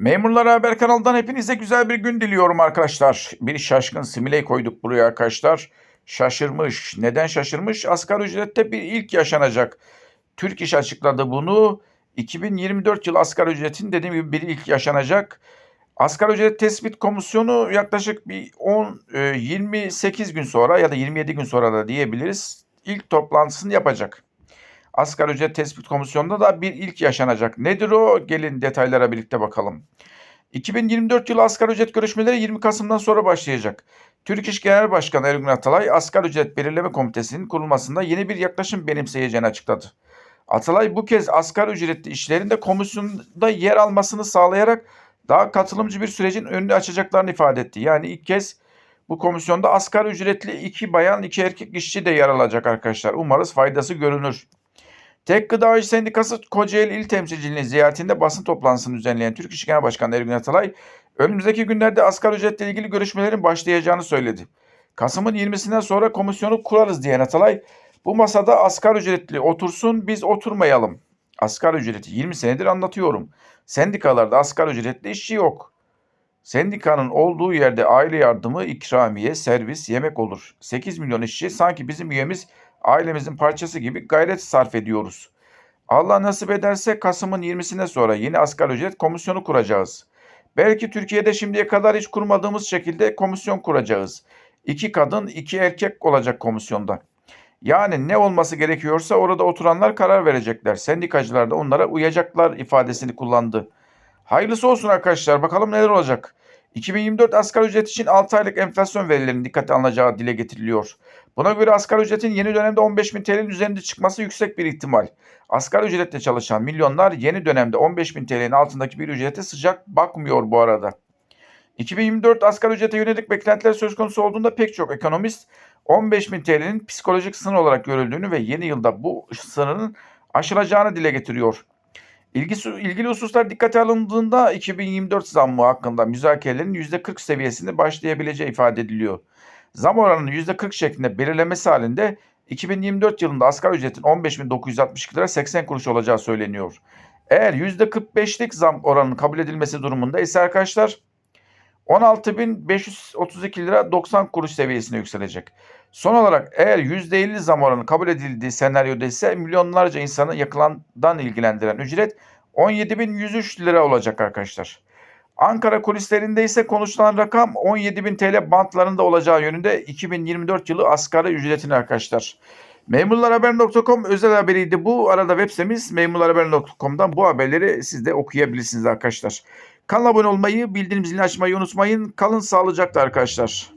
Memurlar Haber kanalından hepinize güzel bir gün diliyorum arkadaşlar. Bir şaşkın simile koyduk buraya arkadaşlar. Şaşırmış. Neden şaşırmış? Asgari ücrette bir ilk yaşanacak. Türk İş açıkladı bunu. 2024 yıl asgari ücretin dediğim gibi bir ilk yaşanacak. Asgari ücret tespit komisyonu yaklaşık bir 10 e, 28 gün sonra ya da 27 gün sonra da diyebiliriz. ilk toplantısını yapacak. Asgari ücret tespit komisyonunda da bir ilk yaşanacak. Nedir o? Gelin detaylara birlikte bakalım. 2024 yılı asgari ücret görüşmeleri 20 Kasım'dan sonra başlayacak. Türk İş Genel Başkanı Ergün Atalay, Asgari Ücret Belirleme Komitesi'nin kurulmasında yeni bir yaklaşım benimseyeceğini açıkladı. Atalay bu kez asgari ücretli işlerin de komisyonda yer almasını sağlayarak daha katılımcı bir sürecin önünü açacaklarını ifade etti. Yani ilk kez bu komisyonda asgari ücretli iki bayan iki erkek işçi de yer alacak arkadaşlar. Umarız faydası görünür. Tek Gıda Sendikası Kocaeli İl Temsilciliğinin ziyaretinde basın toplantısını düzenleyen Türk İş Genel Başkanı Ergün Atalay, önümüzdeki günlerde asgari ücretle ilgili görüşmelerin başlayacağını söyledi. Kasım'ın 20'sinden sonra komisyonu kurarız diyen Atalay, bu masada asgari ücretli otursun biz oturmayalım. Asgari ücreti 20 senedir anlatıyorum. Sendikalarda asgari ücretli işçi yok. Sendikanın olduğu yerde aile yardımı, ikramiye, servis, yemek olur. 8 milyon işçi sanki bizim üyemiz ailemizin parçası gibi gayret sarf ediyoruz. Allah nasip ederse Kasım'ın 20'sine sonra yeni asgari ücret komisyonu kuracağız. Belki Türkiye'de şimdiye kadar hiç kurmadığımız şekilde komisyon kuracağız. İki kadın, iki erkek olacak komisyonda. Yani ne olması gerekiyorsa orada oturanlar karar verecekler. Sendikacılar da onlara uyacaklar ifadesini kullandı. Hayırlısı olsun arkadaşlar. Bakalım neler olacak. 2024 asgari ücret için 6 aylık enflasyon verilerinin dikkate alınacağı dile getiriliyor. Buna göre asgari ücretin yeni dönemde 15.000 TL'nin üzerinde çıkması yüksek bir ihtimal. Asgari ücretle çalışan milyonlar yeni dönemde 15.000 TL'nin altındaki bir ücrete sıcak bakmıyor bu arada. 2024 asgari ücrete yönelik beklentiler söz konusu olduğunda pek çok ekonomist 15.000 TL'nin psikolojik sınır olarak görüldüğünü ve yeni yılda bu sınırın aşılacağını dile getiriyor. İlgisi, ilgili hususlar dikkate alındığında 2024 zammı hakkında müzakerelerin %40 seviyesinde başlayabileceği ifade ediliyor. Zam oranının %40 şeklinde belirlemesi halinde 2024 yılında asgari ücretin 15.962 lira 80 kuruş olacağı söyleniyor. Eğer %45'lik zam oranının kabul edilmesi durumunda ise arkadaşlar 16.532 lira 90 kuruş seviyesine yükselecek. Son olarak eğer %50 zam oranı kabul edildiği senaryoda ise milyonlarca insanı yakılandan ilgilendiren ücret 17.103 lira olacak arkadaşlar. Ankara kulislerinde ise konuşulan rakam 17.000 TL bantlarında olacağı yönünde 2024 yılı asgari ücretin arkadaşlar. Memurlarhaber.com özel haberiydi bu. Arada web sitemiz memurlarhaber.com'dan bu haberleri siz de okuyabilirsiniz arkadaşlar. Kanala abone olmayı, bildirim zilini açmayı unutmayın. Kalın sağlıcakla arkadaşlar.